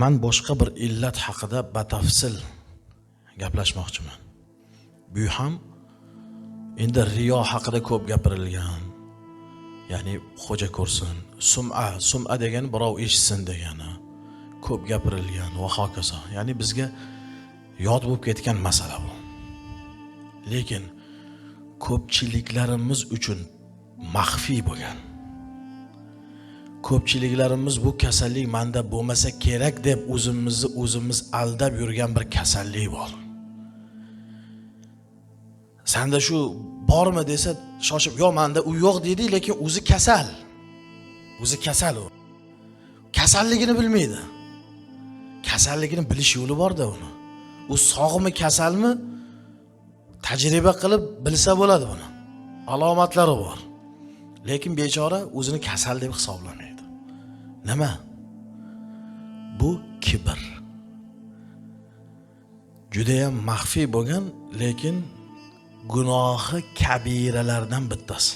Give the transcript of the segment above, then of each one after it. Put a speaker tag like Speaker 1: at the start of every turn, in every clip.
Speaker 1: man boshqa bir illat haqida batafsil gaplashmoqchiman. Bu ham endi riyo haqida ko'p gapirilgan. Ya'ni xo'ja ko'rsin sum'a sum'a degani birov eshitsin degani ko'p gapirilgan va hokazo. Ya'ni bizga yod bo'lib ketgan masala bu. Lekin ko'pchiliklarimiz uchun maxfiy bo'lgan. Ko'pchiliklarimiz bu kasallik manda bo'lmasa kerak deb o'zimizni o'zimiz aldab yurgan bir kasallik bor. Sanda shu bormi desa shoshib yo'q manda u yo'q deydi lekin o'zi kasal. O'zi kasal u. Kasalligini bilmaydi. Kasalligini bilish yo'li borda uni. U sog'mi kasalmi? Tajriba qilib bilsa bo'ladi buni. Alomatlari bor. Lekin bechora o'zini kasal deb hisoblamaydi nima bu kibr judayam maxfiy bo'lgan lekin gunohi kabiralardan bittasi.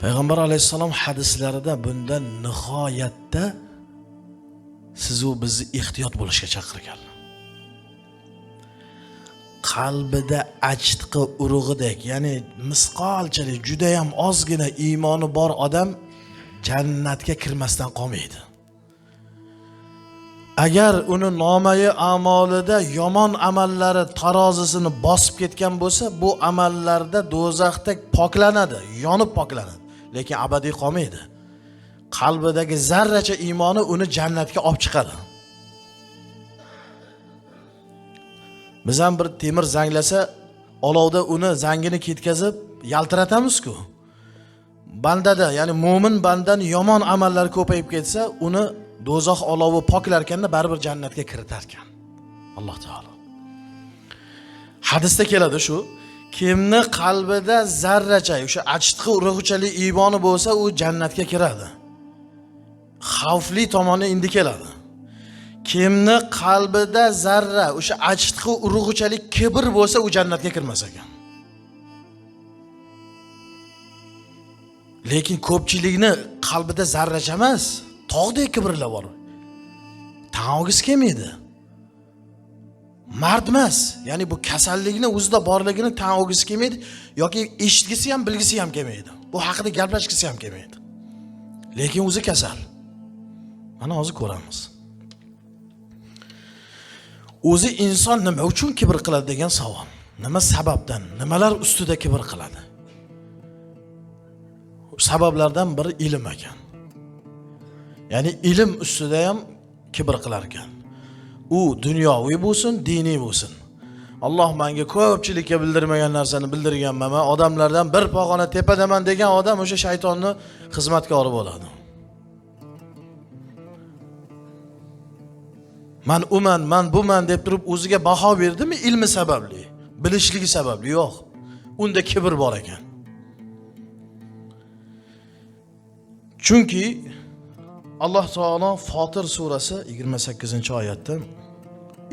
Speaker 1: Payg'ambar alayhissalom hadislarida bundan nihoyatda sizu bizni ehtiyot bo'lishga chaqirganlar qalbida achitqi urug'idek ya'ni misqolchalik judayam ozgina iymoni bor odam jannatga kirmasdan qolmaydi. Agar uni nomayi amolida yomon amallari tarozisini bosib ketgan bo'lsa bu amallarda do'zaxda poklanadi yonib poklanadi lekin abadiy qolmaydi. Qalbidagi zarracha iymoni uni jannatga olib chiqadi. Biz ham bir temir zanglasa olovda uni zangini ketkazib yaltiratamizku. Bandada ya'ni mo'min bandani yomon amallari ko'payib ketsa uni do'zax olovi poklarkanda baribir jannatga kiritarkan. Alloh taolo. Hadisda keladi shu kimni qalbida zarracha o'sha achitqi urug'chalik iymoni bo'lsa u jannatga kiradi. Xavfli tomoni endi keladi kimni qalbida zarra o'sha achitqi urug'chalik kibr bo'lsa u jannatga kirmas ekan. Lekin ko'pchilikni qalbida zarracha emas tog'dek kibrlar bor. Tan olgisi kelmaydi. Mard emas ya'ni bu kasallikni o'zida borligini tan olgisi kelmaydi yoki eshitgisi ham bilgisi ham kelmaydi. Bu haqida gaplashgisi ham kelmaydi. Lekin o'zi kasal. Mana hozir ko'ramiz. O'zi inson nima uchun kibr qiladi degan savol. Nima sababdan nimalar ustida kibr qiladi? Sabablardan biri ilm ekan. Ya'ni ilm ustida ham kibr qilar ekan. U dunyoviy bo'lsin diniy bo'lsin. Alloh manga ko'pchilikka bildirmagan narsani bildirganman. Man odamlardan bir pog'ona tepadaman degan odam o'sha shaytonni xizmatkori bo'ladi man uman man buman deb turib o'ziga baho berdimi? Ilmi sababli. Bilishligi sababli yo'q. Unda kibr bor ekan. Chunki alloh taolo fotir surasi 28 oyatda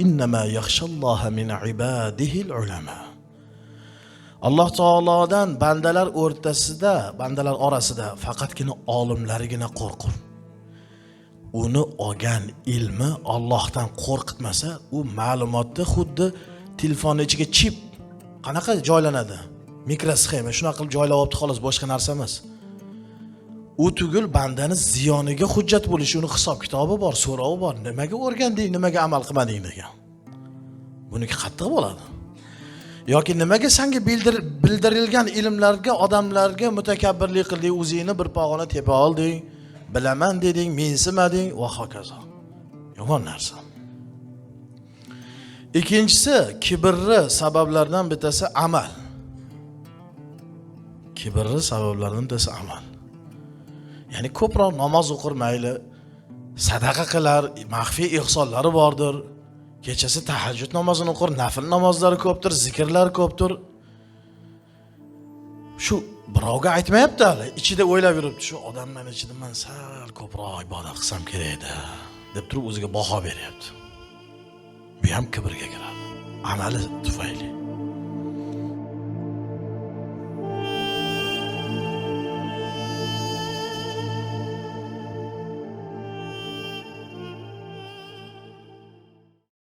Speaker 1: innama yaxshalloha min ibadihil ulama alloh taolodan bandalar o'rtasida bandalar orasida faqatgina olimlargina qo'rqur. Uni olgan ilmi ollohdan qo'rqitmasa u ma'lumotni xuddi telefonni ichiga chip qanaqa joylanadi? Mikrosxema shunaqa qilib joylab olibdi xolos boshqa narsa emas. U tugul bandani ziyoniga hujjat bo'lishi uni hisob kitobi bor so'rovi bor. Nimaga o'rganding nimaga amal qilmading degan. Buniki qattiq bo'ladi. Yoki nimaga senga bildir- bildirilgan ilmlarga odamlarga mutakabbirlik qilding o'zingni bir pog'ona tepa olding bilaman deding mensimading va hokazo yomon narsa ikkinchisi kibrni sabablaridan bittasi amal kibrni sabablaridan bittasi amal ya'ni ko'proq namoz o'qir mayli sadaqa qilar maxfiy ehsonlari bordir kechasi tahajjud namozini o'qir nafl namozlari ko'pdir zikrlar ko'pdir shu birovga aytmayapti hali. İchida o'ylab yuribdi shu odamlar ichida man sal ko'proq ibodat qilsam kerak edi deb turib o'ziga baho beryapti. Bu ham kibrga kiradi. Amali tufayli